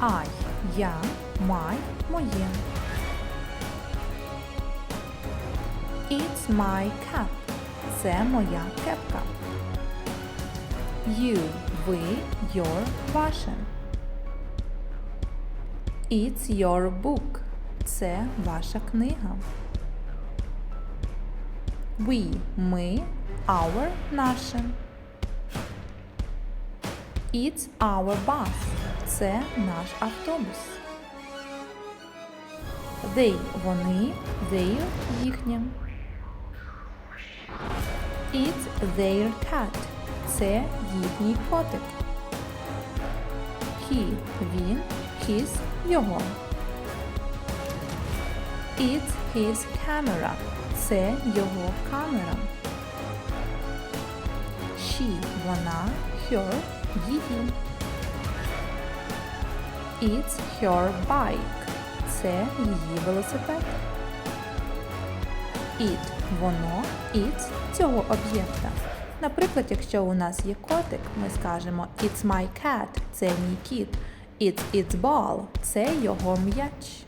I – я, my – моє. It's my cap. Це моя кепка. You – ви, your – ваше. It's your book. Це ваша книга. We – ми, our – наше. It's our bus. Це наш автобус. They – вони, their – їхнє. It's their cat. Це їхній котик. He – він, his – його. It's his camera. Це його камера. She – вона, her – її. It's her bike. Це її велосипед. It – воно, it – цього об'єкта. Наприклад, якщо у нас є котик, ми скажемо It's my cat – це мій кіт. It's its ball – це його м'яч.